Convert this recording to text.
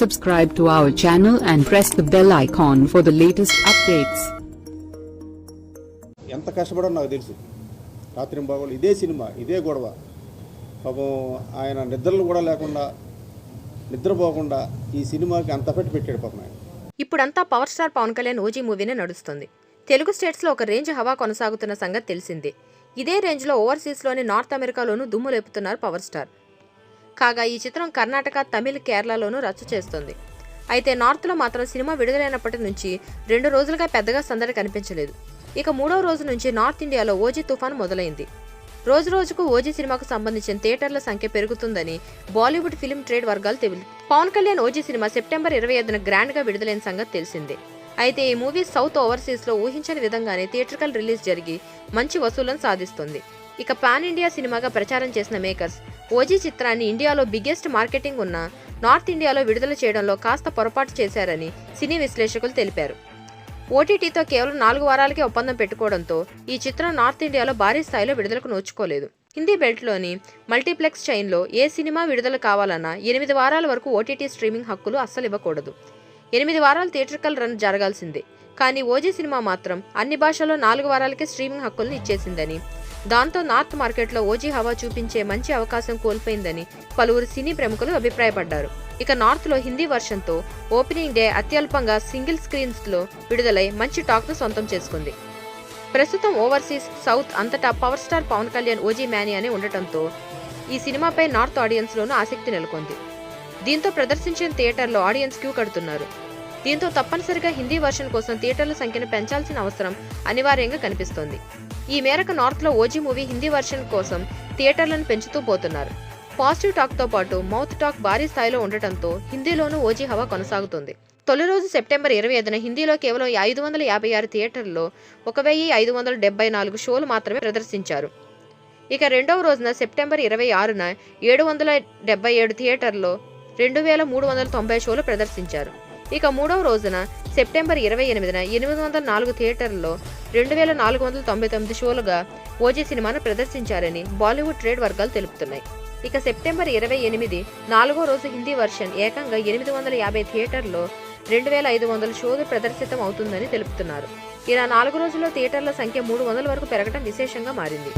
Subscribe to our channel and press the bell icon for the latest updates. ఎంత కష్టపడో నాకు తెలుసు. రాత్రి బాగోలు ఇదే సినిమా ఇదే గొడవ. పాపం ఆయన నిద్రలు కూడా లేకుండా నిద్రపోకుండా ఈ సినిమాకి అంత పెట్టి పెట్టాడు పాపం ఆయన. ఇప్పుడంతా power star Pawan Kalyan OG మూవీనే నడుస్తుంది. తెలుగు స్టేట్స్లో ఒక రేంజ్ హవా కొనసాగుతున్న సంగతి తెలిసిందే. ఇదే రేంజ్లో ఓవర్సీస్లోని నార్త్ అమెరికాలోనూ దుమ్ము లేపుతున్నారు పవర్ స్టార్. కాగా ఈ చిత్రం కర్ణాటక తమిళ్ కేరళలోనూ రచ్చ చేస్తుంది. అయితే నార్త్లో మాత్రం సినిమా విడుదలైనప్పటి నుంచి రెండు రోజులుగా పెద్దగా సందడి కనిపించలేదు. ఇక మూడో రోజు నుంచి నార్త్ ఇండియాలో ఓజీ తుఫాన్ మొదలైంది. రోజు రోజుకు ఓజీ సినిమాకు సంబంధించిన థియేటర్ల సంఖ్య పెరుగుతుందని బాలీవుడ్ ఫిల్మ్ ట్రేడ్ వర్గాలు తెలియదు పవన్ కళ్యాణ్ ఓజీ సినిమా సెప్టెంబర్ ఇరవై ఐదున గ్రాండ్గా విడుదలైన సంగతి తెలిసిందే. అయితే ఈ మూవీ సౌత్ ఓవర్సీస్లో ఊహించని విధంగానే థియేట్రికల్ రిలీజ్ జరిగి మంచి వసూళ్ళను సాధిస్తుంది. ఇక పాన్ ఇండియా సినిమాగా ప్రచారం చేసిన మేకర్స్ ఓజీ చిత్రాన్ని ఇండియాలో బిగ్గెస్ట్ మార్కెటింగ్ ఉన్న నార్త్ ఇండియాలో విడుదల చేయడంలో కాస్త పొరపాటు చేశారని సినీ విశ్లేషకులు తెలిపారు. ఓటీటీతో కేవలం నాలుగు వారాలకే ఒప్పందం పెట్టుకోవడంతో ఈ చిత్రం నార్త్ ఇండియాలో భారీ స్థాయిలో విడుదలకు నోచుకోలేదు. హిందీ బెల్ట్లోని మల్టీప్లెక్స్ చైన్లో ఏ సినిమా విడుదల కావాలన్నా ఎనిమిది వారాల వరకు ఓటీటీ స్ట్రీమింగ్ హక్కులు అస్సలు ఇవ్వకూడదు. ఎనిమిది వారాలు థియేట్రికల్ రన్ జరగాల్సిందే. కానీ ఓజీ సినిమా మాత్రం అన్ని భాషల్లో నాలుగు వారాలకే స్ట్రీమింగ్ హక్కులను ఇచ్చేసిందని దాంతో నార్త్ మార్కెట్లో ఓజీ హవా చూపించే మంచి అవకాశం కోల్పోయిందని పలువురు సినీ ప్రముఖులు అభిప్రాయపడ్డారు. ఇక నార్త్లో హిందీ వర్షన్తో ఓపెనింగ్ డే అత్యల్పంగా సింగిల్ స్క్రీన్స్లో విడుదలై మంచి టాక్ను సొంతం చేసుకుంది. ప్రస్తుతం ఓవర్సీస్ సౌత్ అంతటా power star Pawan Kalyan OG మ్యాని అని ఉండటంతో ఈ సినిమాపై నార్త్ ఆడియన్స్లోనూ ఆసక్తి నెలకొంది. దీంతో ప్రదర్శించిన థియేటర్లో ఆడియన్స్ క్యూ కడుతున్నారు. దీంతో తప్పనిసరిగా హిందీ వర్షన్ కోసం థియేటర్ల సంఖ్యను పెంచాల్సిన అవసరం అనివార్యంగా కనిపిస్తోంది. ఈ మేరకు నార్త్లో ఓజీ మూవీ హిందీ వర్షన్ కోసం థియేటర్లను పెంచుతూ పోతున్నారు. పాజిటివ్ టాక్తో పాటు మౌత్ టాక్ భారీ స్థాయిలో ఉండటంతో హిందీలోనూ ఓజీ హవా కొనసాగుతుంది. తొలి రోజు సెప్టెంబర్ ఇరవై ఐదున హిందీలో కేవలం ఐదు వందల యాభై ఆరు థియేటర్లో ఒక వెయ్యి ఐదు వందల డెబ్బై నాలుగు షోలు మాత్రమే ప్రదర్శించారు. ఇక రెండవ రోజున సెప్టెంబర్ ఇరవై ఆరున ఏడు వందల డెబ్బై ఏడు థియేటర్లో రెండు వేల మూడు వందల తొంభై షోలు ప్రదర్శించారు. ఇక మూడవ రోజున సెప్టెంబర్ ఇరవై ఎనిమిదిన ఎనిమిది వందల నాలుగు థియేటర్లలో రెండు వేల నాలుగు వందల తొంభై తొమ్మిది షోలుగా ఓజీ సినిమాను ప్రదర్శించారని బాలీవుడ్ ట్రేడ్ వర్గాలు తెలుపుతున్నాయి. ఇక సెప్టెంబర్ ఇరవై ఎనిమిది నాలుగో రోజు హిందీ వర్షన్ ఏకంగా ఎనిమిది వందల యాభై థియేటర్లో రెండు వేల ఐదు వందల షోలు ప్రదర్శితం అవుతుందని తెలుపుతున్నారు. ఇలా నాలుగు రోజుల్లో థియేటర్ల సంఖ్య మూడు వందల వరకు పెరగడం విశేషంగా మారింది.